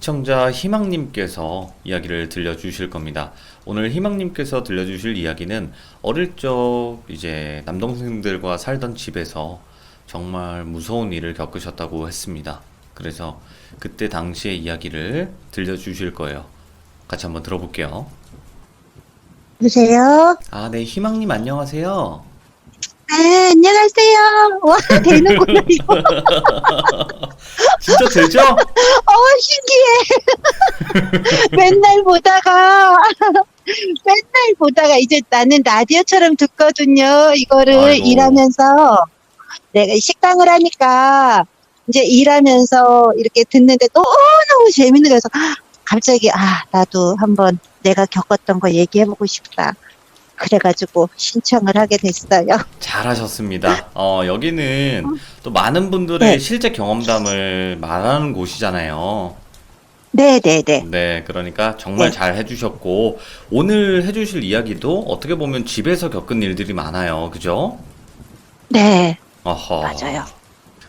시청자 희망님께서 이야기를 들려주실 겁니다. 오늘 희망님께서 들려주실 이야기는 어릴 적 이제 남동생들과 살던 집에서 정말 무서운 일을 겪으셨다고 했습니다. 그래서 그때 당시의 이야기를 들려주실 거예요. 같이 한번 들어볼게요. 여보세요? 아, 네, 희망님 안녕하세요. 네, 안녕하세요. 와, 되는구나, 이거. 진짜 되죠? 어, 신기해. 맨날 보다가, 맨날 보다가, 이제 나는 라디오처럼 듣거든요. 이거를 아이고. 일하면서. 내가 식당을 하니까, 이제 일하면서 이렇게 듣는데 너무너무 재밌는 거여서 갑자기, 아, 나도 한번 내가 겪었던 거 얘기해보고 싶다. 그래가지고 신청을 하게 됐어요. 잘하셨습니다. 어, 여기는 또 많은 분들의 네. 실제 경험담을 말하는 곳이잖아요. 네네네. 네, 그러니까 정말 네. 잘 해주셨고, 오늘 해주실 이야기도 어떻게 보면 집에서 겪은 일들이 많아요. 그죠? 네, 어허. 맞아요.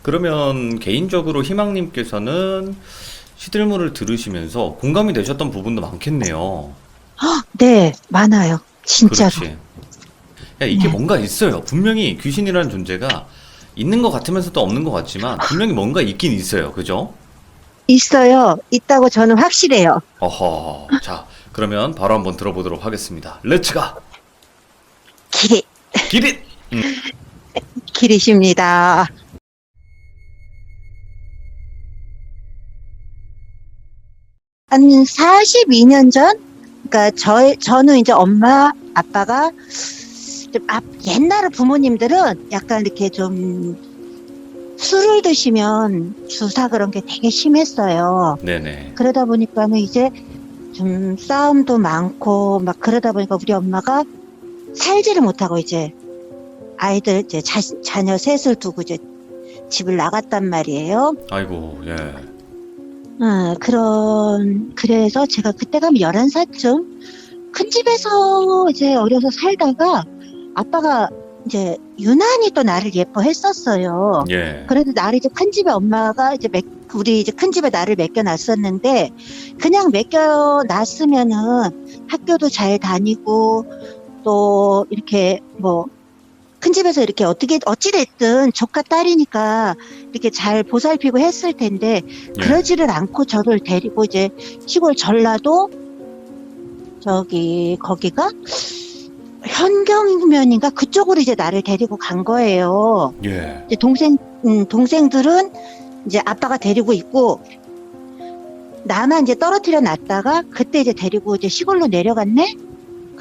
그러면 개인적으로 희망님께서는 시들물을 들으시면서 공감이 되셨던 부분도 많겠네요. 네, 많아요. 진짜로. 그렇지. 야, 이게 네. 뭔가 있어요. 분명히 귀신이라는 존재가 있는 것 같으면서도 없는 것 같지만 분명히 뭔가 있긴 있어요. 그죠? 있어요. 있다고 저는 확실해요. 어허. 자, 그러면 바로 한번 들어보도록 하겠습니다. 렛츠가! 길이, 기릿! 길이십니다. 한 42년 전? 그러니까 저, 저는 이제 엄마, 아빠가 좀 앞, 옛날 부모님들은 약간 이렇게 좀 술을 드시면 주사 그런 게 되게 심했어요. 네네. 그러다 보니까는 이제 좀 싸움도 많고 막 그러다 보니까 우리 엄마가 살지를 못하고 이제 아이들 이제 자, 자녀 셋을 두고 이제 집을 나갔단 말이에요. 아이고, 예. 어, 그런 그래서 제가 그때가 11살쯤 큰 집에서 이제 어려서 살다가 아빠가 이제 유난히 또 나를 예뻐했었어요. 예. 그래도 나를 이제 큰 집에 엄마가 이제 맡- 우리 이제 큰 집에 나를 맡겨놨었는데 그냥 맡겨놨으면은 학교도 잘 다니고 또 이렇게 뭐 큰 집에서 이렇게 어떻게 어찌 됐든 조카 딸이니까 이렇게 잘 보살피고 했을 텐데 예. 그러지를 않고 저를 데리고 이제 시골 전라도 저기 거기가 현경면인가 그쪽으로 이제 나를 데리고 간 거예요. 예. 이제 동생 음, 동생들은 이제 아빠가 데리고 있고 나만 이제 떨어뜨려 놨다가 그때 이제 데리고 이제 시골로 내려갔네.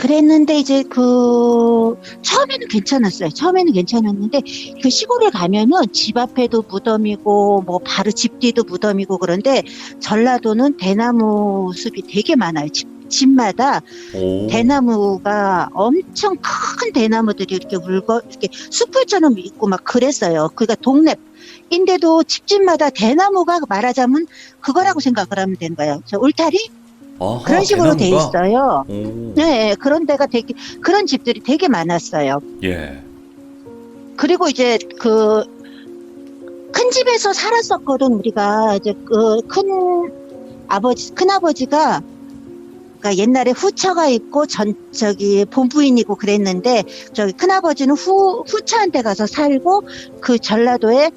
그랬는데 이제 그 처음에는 괜찮았어요. 처음에는 괜찮았는데 그 시골을 가면은 집 앞에도 무덤이고 뭐 바로 집 뒤도 무덤이고 그런데 전라도는 대나무 숲이 되게 많아요. 집 집마다 오. 대나무가 엄청 큰 대나무들이 이렇게 물거 이렇게 숲을처럼 있고 막 그랬어요. 그러니까 동네 인데도 집집마다 대나무가 말하자면 그거라고 생각을 하면 되는 거예요. 저 울타리 아하, 그런 식으로 돼 대나무가? 있어요. 오. 네, 그런 데가 되게 그런 집들이 되게 많았어요. 예. 그리고 이제 그 큰 집에서 살았었거든 우리가 이제 그 큰 아버지 큰 아버지가 그러니까 옛날에 후처가 있고 전 저기 본부인이고 그랬는데 저기 큰 아버지는 후 후처한테 가서 살고 그 전라도에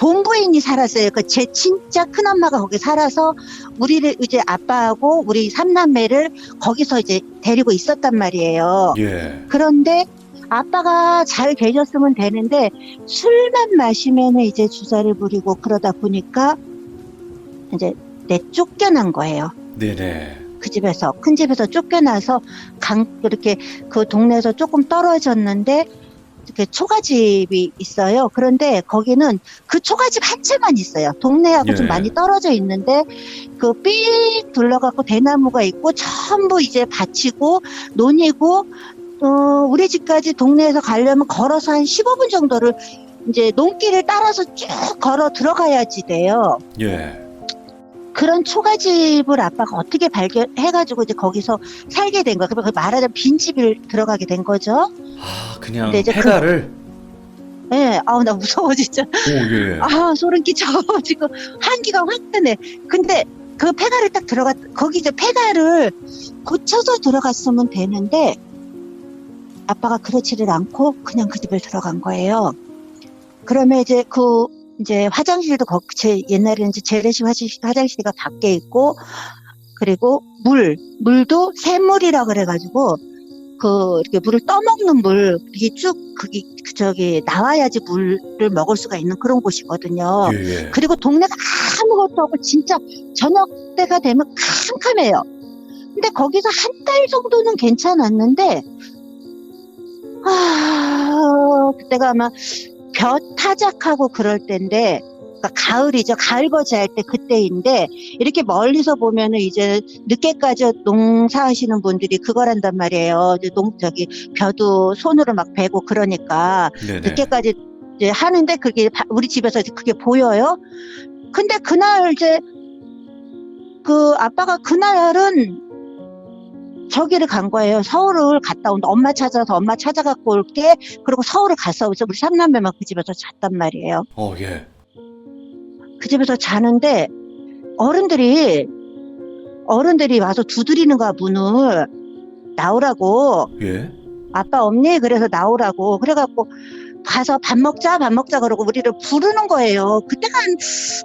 본부인이 살았어요. 그 제 진짜 큰 엄마가 거기 살아서 우리를 이제 아빠하고 우리 삼남매를 거기서 이제 데리고 있었단 말이에요. 예. 그런데 아빠가 잘 계셨으면 되는데 술만 마시면 이제 주사를 부리고 그러다 보니까 이제 내 쫓겨난 거예요. 네네. 그 집에서 큰 집에서 쫓겨나서 강 이렇게 그 동네에서 조금 떨어졌는데 이렇게 초가집이 있어요. 그런데 거기는 그 초가집 한 채만 있어요. 동네하고 예. 좀 많이 떨어져 있는데 그삑 둘러갖고 대나무가 있고 전부 이제 밭이고 논이고 어, 우리 집까지 동네에서 가려면 걸어서 한 15분 정도를 이제 논길을 따라서 쭉 걸어 들어가야지 돼요. 예. 그런 초가집을 아빠가 어떻게 발견해가지고 이제 거기서 살게 된 거야. 그러면 그 말하자면 빈집을 들어가게 된 거죠. 아, 그냥 그- 페달을 예, 네, 아우, 나 무서워, 진짜. 오, 예. 아, 소름 끼쳐. 지금 한기가 확 드네. 근데 그 폐가를 딱 들어갔 거기 이제 폐가를 고쳐서 들어갔으면 되는데 아빠가 그렇지를 않고 그냥 그 집에 들어간 거예요. 그러면 이제 그 이제 화장실도 거, 제 옛날에는 이제 재래식 화장실, 화장실가 밖에 있고 그리고 물 물도 샘물이라 그래가지고 그 이렇게 물을 떠먹는 물 이게 쭉 그게 그 저기 나와야지 물을 먹을 수가 있는 그런 곳이거든요. 예, 예. 그리고 동네가 아무것도 없고 진짜 저녁 때가 되면 캄캄해요. 근데 거기서 한 달 정도는 괜찮았는데 아 그때가 아마 벼 타작하고 그럴 때인데 그러니까 가을이죠. 가을버지 할 때 그때인데 이렇게 멀리서 보면은 이제 늦게까지 농사하시는 분들이 그걸 한단 말이에요. 이제 농 저기 벼도 손으로 막 베고 그러니까 네네. 늦게까지 이제 하는데 그게 바- 우리 집에서 그게 보여요. 근데 그날 이제 그 아빠가 그날은 저기를 간 거예요. 서울을 갔다 온다. 엄마 찾아서 엄마 찾아갖고 올게. 그리고 서울을 갔어. 그래서 우리 삼남매만 그 집에서 잤단 말이에요. 어, 예. 그 집에서 자는데 어른들이 어른들이 와서 두드리는 거야 문을 나오라고 예. 아빠 없니? 그래서 나오라고. 그래갖고 가서 밥 먹자, 밥 먹자 그러고 우리를 부르는 거예요. 그때가 한,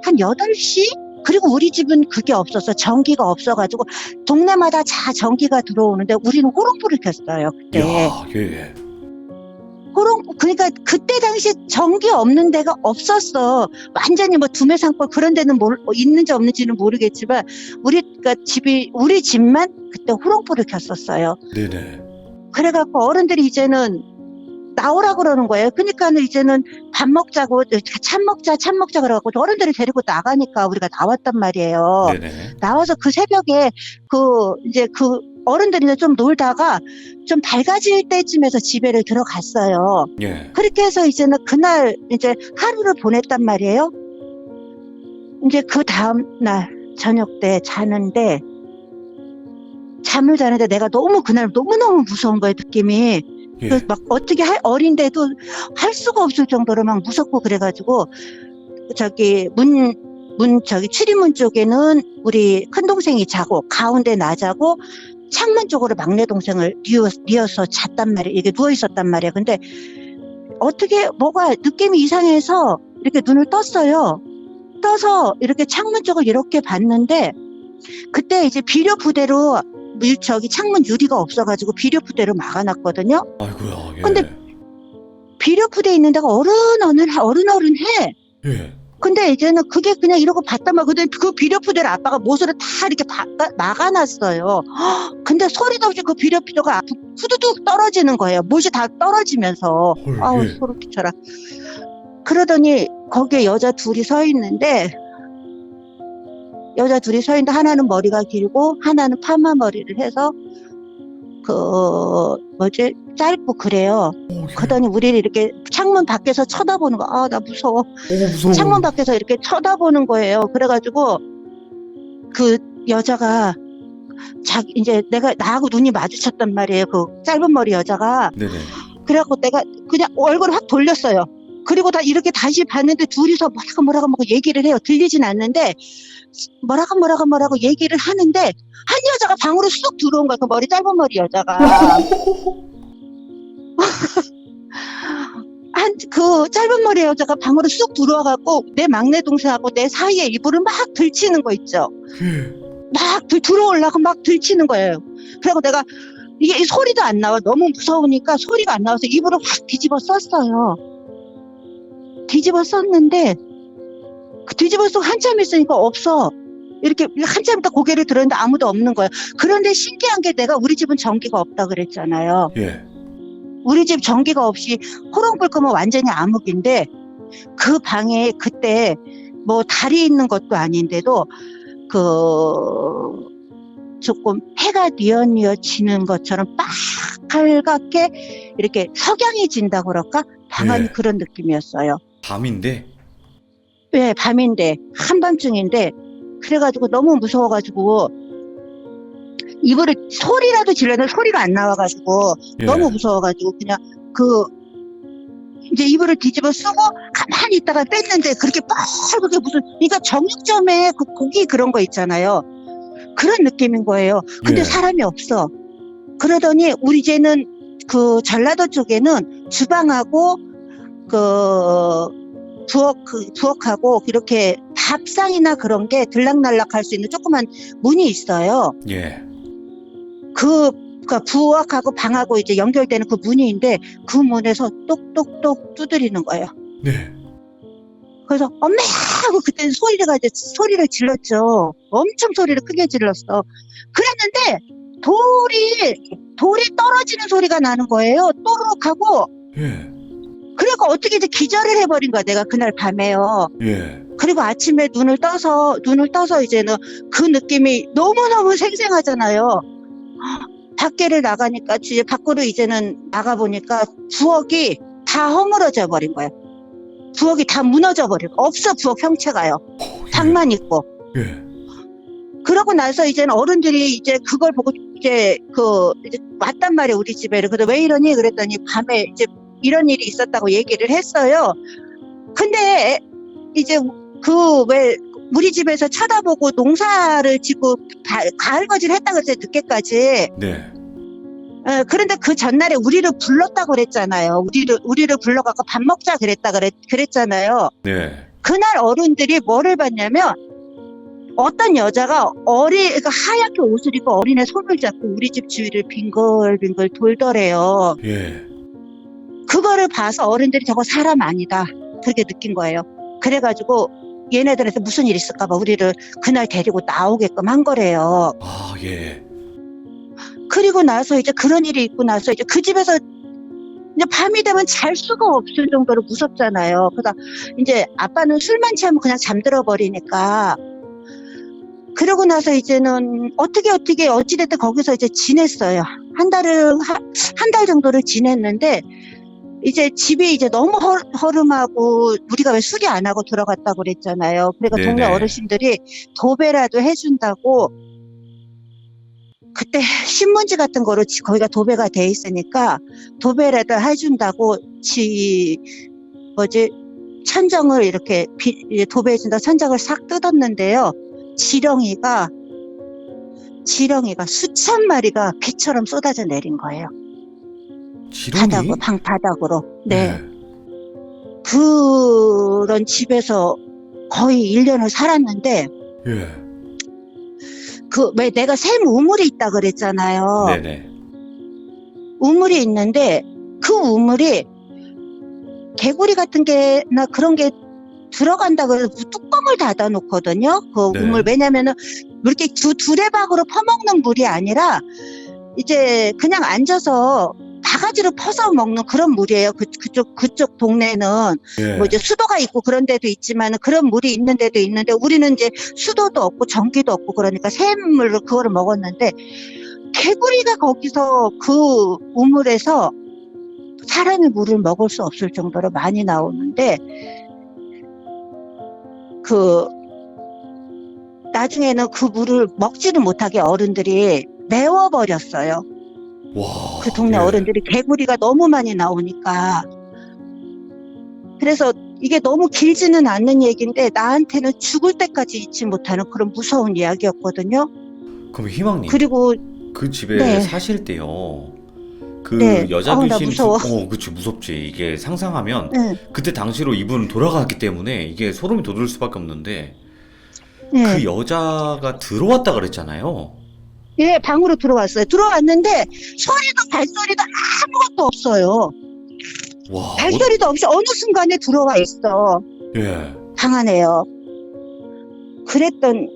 한 8시? 그리고 우리 집은 그게 없었어. 전기가 없어가지고 동네마다 다 전기가 들어오는데 우리는 호롱불을 켰어요. 그때. 야, 예, 예. 호롱, 그러니까 그때 당시 전기 없는 데가 없었어. 완전히 뭐 두메산골 그런 데는 모르, 뭐 있는지 없는지는 모르겠지만 우리, 가 집이, 우리 집만 그때 호롱불을 켰었어요. 네네. 그래갖고 어른들이 이제는 나오라 그러는 거예요. 그러니까는 이제는 밥 먹자고 참 먹자 참 먹자 그래갖고 어른들이 데리고 나가니까 우리가 나왔단 말이에요. 네네. 나와서 그 새벽에 그 이제 그 어른들이 좀 놀다가 좀 밝아질 때쯤에서 집에를 들어갔어요. 예. 그렇게 해서 이제는 그날 이제 하루를 보냈단 말이에요. 이제 그 다음 날 저녁 때 자는데 잠을 자는데 내가 너무 그날 너무너무 무서운 거예요, 느낌이. 예. 그막 어떻게 할 어린데도 할 수가 없을 정도로 막 무섭고 그래가지고 저기 문, 문 저기 출입문 쪽에는 우리 큰 동생이 자고 가운데 나 자고 창문 쪽으로 막내 동생을 뉘어, 뉘어서 잤단 말이에요. 이게 누워 있었단 말이에요. 근데 어떻게 뭐가 느낌이 이상해서 이렇게 눈을 떴어요. 떠서 이렇게 창문 쪽을 이렇게 봤는데 그때 이제 비료 부대로 물 저기 창문 유리가 없어가지고 비료 부대로 막아놨거든요. 아이고야. 예. 근데 비료 부대 있는 데가 어른 어른 어른 어른 해. 예. 근데 이제는 그게 그냥 이러고 봤단 말이야. 근데 그 비료 부대를 아빠가 못으로 다 이렇게 바까, 막아놨어요. 헉, 근데 소리도 없이 그 비료 부대가 후두둑 떨어지는 거예요. 못이 다 떨어지면서. 헐. 아우 예. 소름 끼쳐라. 그러더니 거기에 여자 둘이 서 있는데 여자 둘이 서 있는데 하나는 머리가 길고 하나는 파마 머리를 해서 그 뭐지 짧고 그래요. 오, 예. 그러더니 우리를 이렇게 창문 밖에서 쳐다보는 거. 아 나 무서워. 오, 무서워. 창문 밖에서 이렇게 쳐다보는 거예요. 그래가지고 그 여자가 자 이제 내가 나하고 눈이 마주쳤단 말이에요. 그 짧은 머리 여자가 네네. 그래갖고 내가 그냥 얼굴 을 확 돌렸어요. 그리고 다 이렇게 다시 봤는데 둘이서 뭐라고 뭐라고 뭐라고 얘기를 해요. 들리진 않는데 뭐라고 뭐라고 뭐라고 얘기를 하는데 한 여자가 방으로 쑥 들어온 거야. 그 머리 짧은 머리 여자가. 한 그 짧은 머리 여자가 방으로 쑥 들어와갖고 내 막내 동생하고 내 사이에 이불을 막 들치는 거 있죠. 예. 막 들, 들어오려고 막 들치는 거예요. 그리고 내가 이게 소리도 안 나와. 너무 무서우니까 소리가 안 나와서 이불을 확 뒤집어 썼어요. 뒤집어 썼는데 그 뒤집어 쓰고 한참 있으니까 없어. 이렇게 한참 있다 고개를 들었는데 아무도 없는 거예요. 그런데 신기한 게 내가 우리 집은 전기가 없다 그랬잖아요. 예. 우리 집 전기가 없이 호롱불 끄면 완전히 암흑인데 그 방에 그때 뭐 달이 있는 것도 아닌데도 그 조금 해가 뉘어뉘어 지는 것처럼 빨갛게 이렇게 석양이 진다고 그럴까? 방안이 네. 그런 느낌이었어요. 밤인데. 왜 밤인데 한밤중인데 그래가지고 너무 무서워가지고 이불을 소리라도 질렀는데 소리가 안 나와가지고 예. 너무 무서워가지고 그냥 그 이제 이불을 뒤집어 쓰고 가만히 있다가 뺐는데 그렇게 뻘겋게 무슨 그러니까 정육점에 그 고기 그런 거 있잖아요. 그런 느낌인 거예요. 근데 예. 사람이 없어. 그러더니 우리 이제는 그 전라도 쪽에는 주방하고 그 부엌 그 부엌하고 이렇게 밥상이나 그런 게 들락날락할 수 있는 조그만 문이 있어요. 예. 그 그러니까 부엌하고 방하고 이제 연결되는 그 문이인데 그 문에서 똑똑똑 두드리는 거예요. 네. 그래서 엄마 하고 그때 소리가 이제 소리를 질렀죠. 엄청 소리를 크게 질렀어. 그랬는데 돌이 돌이 떨어지는 소리가 나는 거예요. 또룩하고 예. 그리고 어떻게 이제 기절을 해버린 거야. 내가 그날 밤에요. 예. 그리고 아침에 눈을 떠서 눈을 떠서 이제는 그 느낌이 너무 너무 생생하잖아요. 밖에를 나가니까 이제 밖으로 이제는 나가 보니까 부엌이 다 허물어져 버린 거예요. 부엌이 다 무너져 버리고 없어 부엌 형체가요. 방만 있고. 예. 그러고 나서 이제는 어른들이 이제 그걸 보고 이제 그 이제 왔단 말이에요 우리 집에를. 그래서 왜 이러니 그랬더니 밤에 이제 이런 일이 있었다고 얘기를 했어요. 근데 이제 그왜 우리 집에서 쳐다보고 농사를 짓고 가- 가을거지를 했다 그랬어요 늦게까지. 네. 어, 그런데 그 전날에 우리를 불렀다고 그랬잖아요. 우리를 우리를 불러갖고 밥 먹자 그랬다 그랬 그랬잖아요. 네. 그날 어른들이 뭐를 봤냐면 어떤 여자가 어리 그러니까 하얗게 옷을 입고 어린애 손을 잡고 우리 집 주위를 빙글빙글 돌더래요. 예. 그거를 봐서 어른들이 저거 사람 아니다 그렇게 느낀 거예요. 그래가지고 얘네들한테 무슨 일 있을까봐 우리를 그날 데리고 나오게끔 한 거래요. 아, 예. 그리고 나서 이제 그런 일이 있고 나서 이제 그 집에서 이제 밤이 되면 잘 수가 없을 정도로 무섭잖아요. 그러다 이제 아빠는 술만 취하면 그냥 잠들어 버리니까. 그러고 나서 이제는 어떻게 어떻게 어찌됐든 거기서 이제 지냈어요. 한 달을 한 달 정도를 지냈는데 이제 집이 이제 너무 허, 허름하고 우리가 왜 수리 안 하고 들어갔다고 그랬잖아요. 그러니까 동네 네네. 어르신들이 도배라도 해준다고 그때 신문지 같은 거로 지- 거기가 도배가 돼 있으니까 도배라도 해준다고 지 뭐지 천정을 이렇게 도배해준다 천정을 싹 뜯었는데요 지렁이가 지렁이가 수천 마리가 비처럼 쏟아져 내린 거예요 지렁이? 바닥으로 방 바닥으로 네 네. 그런 집에서 거의 1년을 살았는데 예. 그 왜 내가 샘 우물이 있다 그랬잖아요 네네. 우물이 있는데 그 우물이 개구리 같은 게나 그런 게 들어간다 그래서 뚜껑을 닫아 놓거든요. 그 네. 우물 왜냐면은 이렇게 두 두레박으로 퍼먹는 물이 아니라 이제 그냥 앉아서 바가지로 퍼서 먹는 그런 물이에요. 그, 그쪽 그쪽 동네는 예. 뭐 이제 수도가 있고 그런 데도 있지만 그런 물이 있는 데도 있는데 우리는 이제 수도도 없고 전기도 없고 그러니까 샘물로 그거를 먹었는데 개구리가 거기서 그 우물에서 사람의 물을 먹을 수 없을 정도로 많이 나오는데 그 나중에는 그 물을 먹지를 못하게 어른들이 메워버렸어요. 와. 그 동네 예. 어른들이 개구리가 너무 많이 나오니까. 그래서 이게 너무 길지는 않는 얘기인데 나한테는 죽을 때까지 잊지 못하는 그런 무서운 이야기였거든요. 그럼 희망님, 그리고 그 집에 네. 사실 때요. 그 네. 여자 어우, 나 귀신 무서워. 두- 어, 그치 무섭지. 이게 상상하면 네, 그때 당시로 이분 돌아갔기 때문에 이게 소름이 돋을 수밖에 없는데 네. 그 여자가 들어왔다 그랬잖아요. 예, 방으로 들어왔어요. 들어왔는데 소리도 발소리도 아무것도 없어요. 와. 발소리도 없이 어느 순간에 들어와 있어. 어, 예. 방 안에요. 그랬던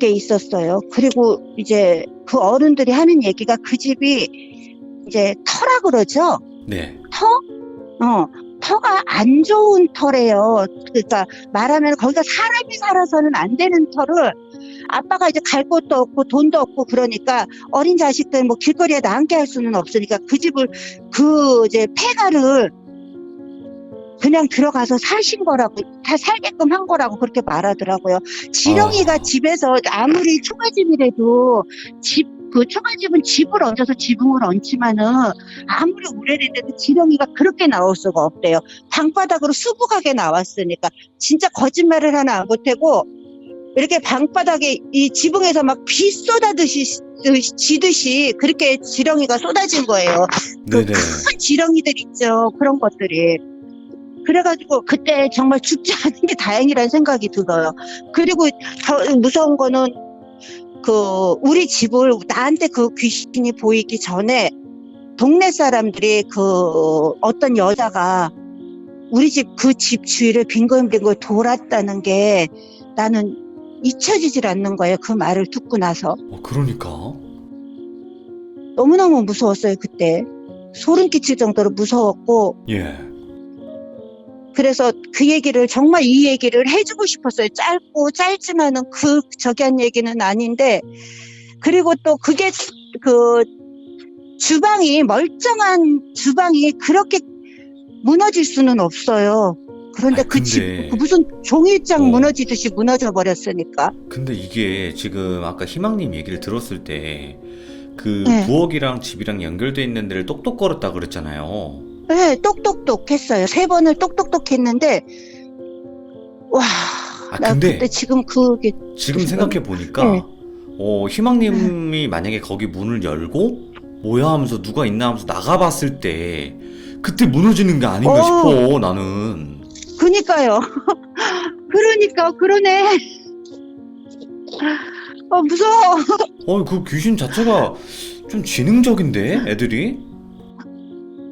게 있었어요. 그리고 이제 그 어른들이 하는 얘기가 그 집이 이제 터라 그러죠. 네. 터? 어, 터가 안 좋은 터래요. 그러니까 말하면 거기가 사람이 살아서는 안 되는 터를 아빠가 이제 갈 곳도 없고 돈도 없고 그러니까 어린 자식들 뭐 길거리에 나앉게 할 수는 없으니까 그 집을 그 이제 폐가를 그냥 들어가서 사신 거라고 다 살게끔 한 거라고 그렇게 말하더라고요. 지렁이가 아. 집에서 아무리 초가집이라도 집 그 초가집은 집을 얹어서 지붕을 얹지만은 아무리 오래된데도 지렁이가 그렇게 나올 수가 없대요. 방바닥으로 수북하게 나왔으니까 진짜 거짓말을 하나 안 보태고 이렇게 방바닥에 이 지붕에서 막 비 쏟아듯이 지듯이 그렇게 지렁이가 쏟아진 거예요. 그. 큰 지렁이들 있죠. 그런 것들이. 그래가지고 그때 정말 죽지 않은 게 다행이라는 생각이 들어요. 그리고 더 무서운 거는 그 우리 집을 나한테 그 귀신이 보이기 전에 동네 사람들이 그 어떤 여자가 우리 집 그집 주위를 빙글빙글 돌았다는 게 나는 잊혀지질 않는 거예요. 그 말을 듣고 나서. 어, 그러니까. 너무너무 무서웠어요, 그때. 소름 끼칠 정도로 무서웠고, 예. 그래서 그 얘기를, 정말 이 얘기를 해주고 싶었어요. 짧고, 짧지만은 그, 저기 한 얘기는 아닌데, 그리고 또 그게, 그, 주방이, 멀쩡한 주방이 그렇게 무너질 수는 없어요. 그런데 아, 그 집, 근데- 그 무슨 종이장 어. 무너지듯이 무너져 버렸으니까. 근데 이게 지금 아까 희망님 얘기를 들었을 때 그 네. 부엌이랑 집이랑 연결돼 있는 데를 똑똑거렸다 그랬잖아요. 네, 똑똑똑 했어요. 세 번을 똑똑똑 했는데, 와, 아 나 근데 그때 지금 그게 지금 지금- 생각해 보니까 네. 어 희망님이 만약에 거기 문을 열고 뭐야 하면서 누가 있나 하면서 나가봤을 때 그때 무너지는 게 아닌가 어. 싶어 나는. 그니까요. 그러니까 그러네. 어 무서워. 어 그 귀신 자체가 좀 지능적인데 애들이?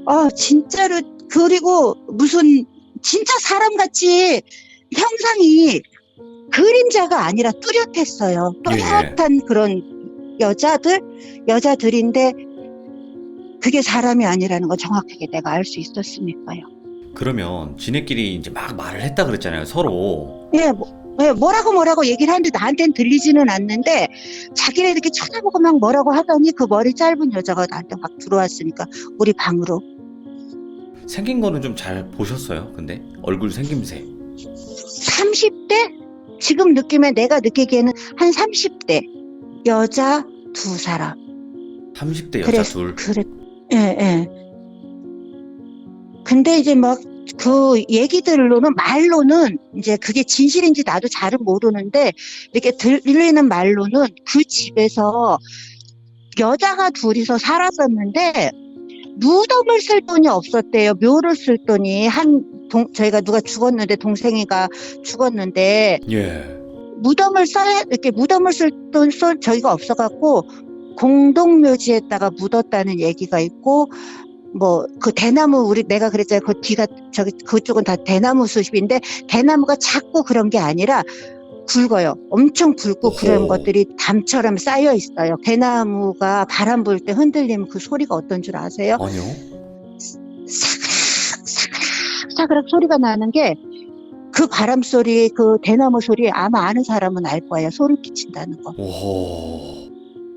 아 진짜로 그리고 무슨 진짜 사람같이 형상이 그림자가 아니라 뚜렷했어요. 예. 뚜렷한 그런 여자들 여자들인데 그게 사람이 아니라는 걸 정확하게 내가 알 수 있었으니까요. 그러면 지네끼리 이제 막 말을 했다 그랬잖아요 서로. 예, 뭐, 예, 뭐라고 뭐라고 얘기를 하는데 나한테는 들리지는 않는데 자기네 이렇게 쳐다보고 막 뭐라고 하더니 그 머리 짧은 여자가 나한테 확 들어왔으니까 우리 방으로 생긴 거는 좀 잘 보셨어요? 근데 얼굴 생김새. 30대? 지금 느낌에 내가 느끼기에는 한 30대 여자 두 사람 30대 여자 그래, 둘. 그래, 예, 예. 근데 이제 막 그 얘기들로는 말로는 이제 그게 진실인지 나도 잘은 모르는데 이렇게 들리는 말로는 그 집에서 여자가 둘이서 살았었는데 무덤을 쓸 돈이 없었대요. 묘를 쓸 돈이 한 동, 저희가 누가 죽었는데 동생이가 죽었는데 예. 무덤을 써야 이렇게 무덤을 쓸돈 쏠 저희가 없어갖고 공동묘지에다가 묻었다는 얘기가 있고 뭐 그 대나무 우리 내가 그랬잖아요 그 뒤가 저기 그쪽은 다 대나무 숲인데 대나무가 작고 그런 게 아니라 굵어요 엄청 굵고 그런. 것들이 담처럼 쌓여 있어요 대나무가 바람 불 때 흔들리면 그 소리가 어떤 줄 아세요? 아니요. 사그락 사그락 사그락 소리가 나는 게 그 바람 소리, 그 대나무 소리 아마 아는 사람은 알 거예요. 소름 끼친다는 거. 오호.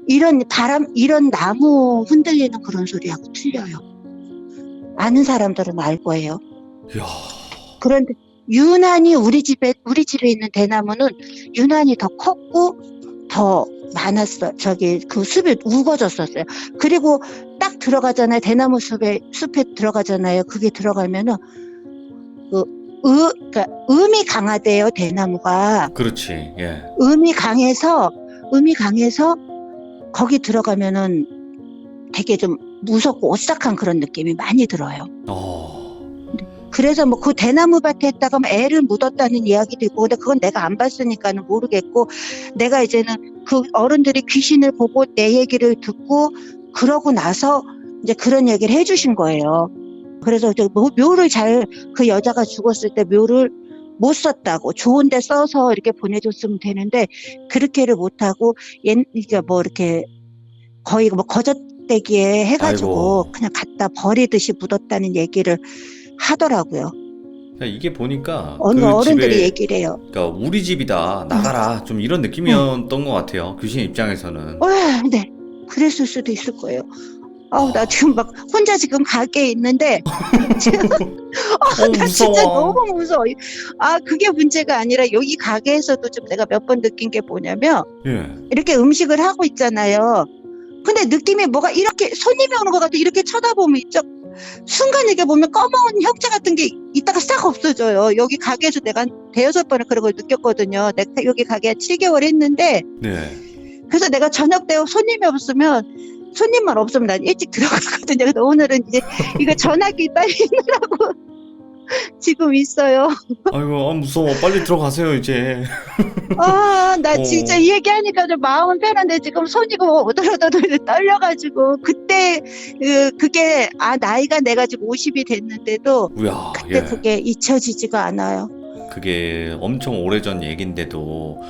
이런 바람, 이런 나무 흔들리는 그런 소리하고 틀려요. 아는 사람들은 알 거예요. 야. 그런데 유난히 우리 집에 우리 집에 있는 대나무는 유난히 더 컸고 더 많았어. 저기 그 숲이 우거졌었어요. 그리고 딱 들어가잖아요. 대나무 숲에 숲에 들어가잖아요. 그게 들어가면은 그 의, 그러니까 음이 강하대요. 대나무가 그렇지. 예. 음이 강해서 음이 강해서 거기 들어가면은 되게 좀 무섭고 오싹한 그런 느낌이 많이 들어요. 어. 그래서 뭐 그 대나무 밭에다가 뭐 애를 묻었다는 이야기도 있고 근데 그건 내가 안 봤으니까는 모르겠고 내가 이제는 그 어른들이 귀신을 보고 내 얘기를 듣고 그러고 나서 이제 그런 얘기를 해주신 거예요. 그래서 뭐 묘를 잘 그 여자가 죽었을 때 묘를 못 썼다고 좋은데 써서 이렇게 보내줬으면 되는데 그렇게를 못하고 옛 이제 뭐 이렇게 거의 뭐 거저 대기에 해가지고 아이고. 그냥 갖다 버리듯이 묻었다는 얘기를 하더라고요. 야, 이게 보니까 어느 그 어른들이 집에 얘기를 해요. 그러니까 우리 집이다 나가라 좀 이런 느낌이었던 것 같아요 귀신 입장에서는 와, 네. 그랬을 수도 있을 거예요. 아우, 나 지금 막 혼자 지금 가게에 있는데, 지금, 어, 나 진짜 무서워. 너무 무서워. 아, 그게 문제가 아니라 여기 가게에서도 좀 내가 몇 번 느낀 게 뭐냐면, 예 이렇게 음식을 하고 있잖아요. 근데 느낌이 뭐가 이렇게 손님이 오는 것 같아 이렇게 쳐다보면 있죠. 순간 이렇게 보면 검은 형체 같은 게 있다가 싹 없어져요. 여기 가게에서 내가 한 대여섯 번을 그런 걸 느꼈거든요. 내가 여기 가게 한 7개월 했는데 네. 그래서 내가 저녁 때 손님이 없으면 손님만 없으면 난 일찍 들어가거든요. 근데 오늘은 이제 이거 전화기 빨리 있느라고 지금 있어요. 아이고 아, 무서워. 빨리 들어가세요 이제. 아, 나 어. 진짜 이 얘기하니까 좀 마음은 편한데 지금 손이 뭐 오돌오돌 떨려가지고 그때 그, 그게 아 나이가 내가 지금 50이 됐는데도 우야. 그때 예. 그게 잊혀지지가 않아요. 그게 엄청 오래전 얘긴데도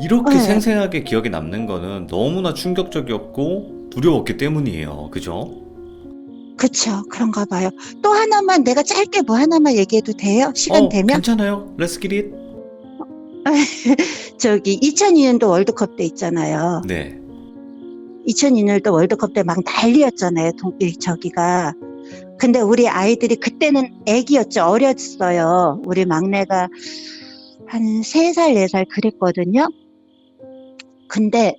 이렇게 네. 생생하게 기억에 남는 거는 너무나 충격적이었고 두려웠기 때문이에요. 그죠? 그쵸 그런가 봐요. 또 하나만 내가 짧게 뭐 하나만 얘기해도 돼요? 시간 어, 되면? 괜찮아요. Let's get it. 저기 2002년도 월드컵 때 있잖아요. 네. 2002년도 월드컵 때 막 난리였잖아요. 동, 이 저기가. 근데 우리 아이들이 그때는 애기였죠. 어렸어요. 우리 막내가 한 3살, 4살 그랬거든요. 근데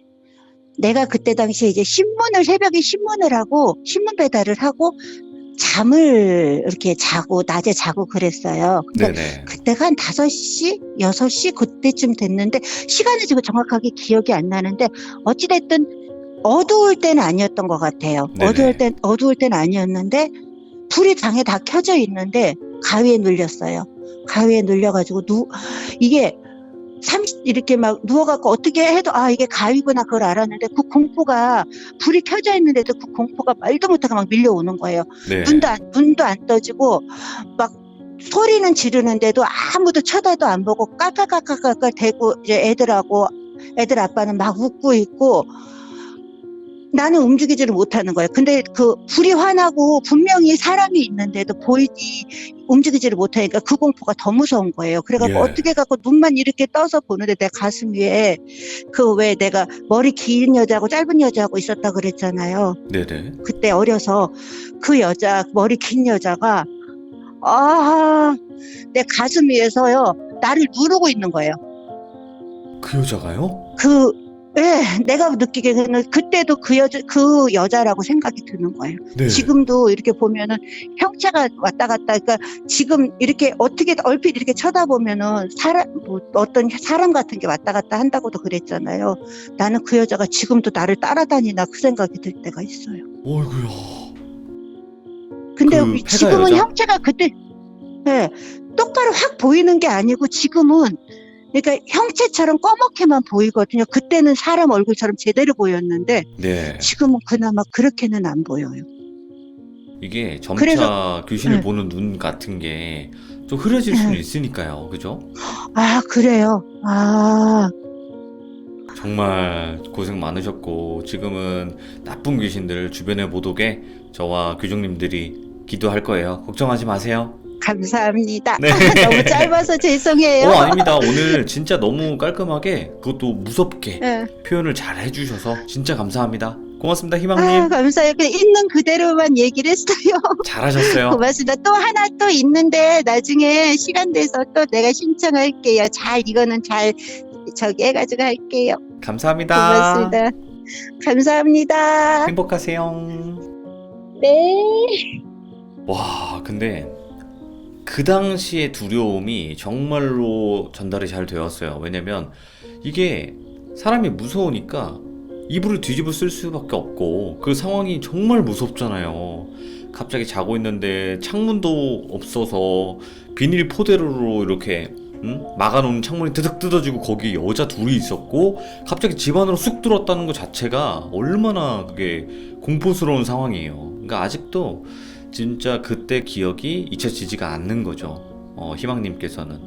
내가 그때 당시에 이제 신문을, 새벽에 신문을 하고, 신문 배달을 하고, 잠을 이렇게 자고, 낮에 자고 그랬어요. 근데 네네. 그때가 한 5시, 6시 그때쯤 됐는데 시간이 지금 정확하게 기억이 안 나는데 어찌 됐든 어두울 때는 아니었던 것 같아요. 네네. 어두울 땐 어두울 때는 아니었는데 불이 방에 다 켜져 있는데 가위에 눌렸어요. 가위에 눌려가지고 누 이게 30 이렇게 막 누워갖고 어떻게 해도 아 이게 가위구나 그걸 알았는데 그 공포가 불이 켜져 있는데도 그 공포가 말도 못하게 막 밀려오는 거예요. 네. 눈도 안, 눈도 안 떠지고 막 소리는 지르는데도 아무도 쳐다도 안 보고 까까까까까 대고 이제 애들하고 애들 아빠는 막 웃고 있고 나는 움직이지를 못하는 거예요. 근데 그 불이 환하고 분명히 사람이 있는데도 보이지 움직이지를 못하니까 그 공포가 더 무서운 거예요. 그래갖고 예. 어떻게 갖고 눈만 이렇게 떠서 보는데 내 가슴 위에 그 왜 내가 머리 긴 여자하고 짧은 여자하고 있었다 그랬잖아요. 네네. 그때 어려서 그 여자 머리 긴 여자가 아 내 가슴 위에서요 나를 누르고 있는 거예요. 그 여자가요? 그 예, 내가 느끼기에는 그때도 그 여자 그 여자라고 생각이 드는 거예요. 네. 지금도 이렇게 보면은 형체가 왔다 갔다 그러니까 지금 이렇게 어떻게 얼핏 이렇게 쳐다보면은 사람 뭐 어떤 사람 같은 게 왔다 갔다 한다고도 그랬잖아요. 나는 그 여자가 지금도 나를 따라다니나 그 생각이 들 때가 있어요. 어이구야. 근데 그 지금은 여자? 형체가 그때 예, 똑바로 확 보이는 게 아니고 지금은 그러니까 형체처럼 꺼멓게만 보이거든요. 그때는 사람 얼굴처럼 제대로 보였는데 네. 지금은 그나마 그렇게는 안 보여요. 이게 점차 그래서- 귀신을 네. 보는 눈 같은 게 좀 흐려질 수는 네. 있으니까요. 그죠? 아 그래요. 아 정말 고생 많으셨고 지금은 나쁜 귀신들 주변에 못 오게 저와 교정님들이 기도할 거예요. 걱정하지 마세요. 감사합니다. 네. 너무 짧아서 죄송해요. 어 아닙니다. 오늘 진짜 너무 깔끔하게 그것도 무섭게 예. 표현을 잘 해주셔서 진짜 감사합니다. 고맙습니다, 아 희망님. 감사해요. 그냥 있는 그대로만 얘기를 했어요. 잘하셨어요. 고맙습니다. 또 하나 또 있는데 나중에 시간 돼서 또 내가 신청할게요. 잘 이거는 잘 저기 해가지고 할게요. 감사합니다. 고맙습니다. 감사합니다. 행복하세요. 네. 와, 근데 그 당시의 두려움이 정말로 전달이 잘 되었어요. 왜냐면 이게 사람이 무서우니까 이불을 뒤집어 쓸 수밖에 없고 그 상황이 정말 무섭잖아요. 갑자기 자고 있는데 창문도 없어서 비닐 포대로 이렇게 응? 막아놓은 창문이 드득 뜯어지고 거기 여자 둘이 있었고 갑자기 집 안으로 쑥 들어왔다는 것 자체가 얼마나 그게 공포스러운 상황이에요. 그러니까 아직도 진짜 그때 기억이 잊혀지지가 않는 거죠. 어, 희망님께서는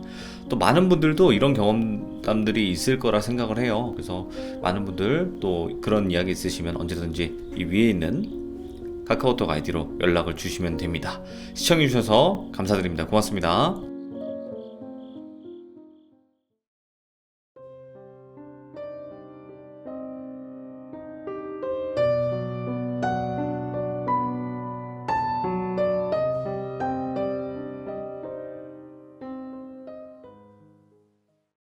또 많은 분들도 이런 경험담들이 있을 거라 생각을 해요. 그래서 많은 분들 또 그런 이야기 있으시면 언제든지 이 위에 있는 카카오톡 아이디로 연락을 주시면 됩니다. 시청해주셔서 감사드립니다. 고맙습니다.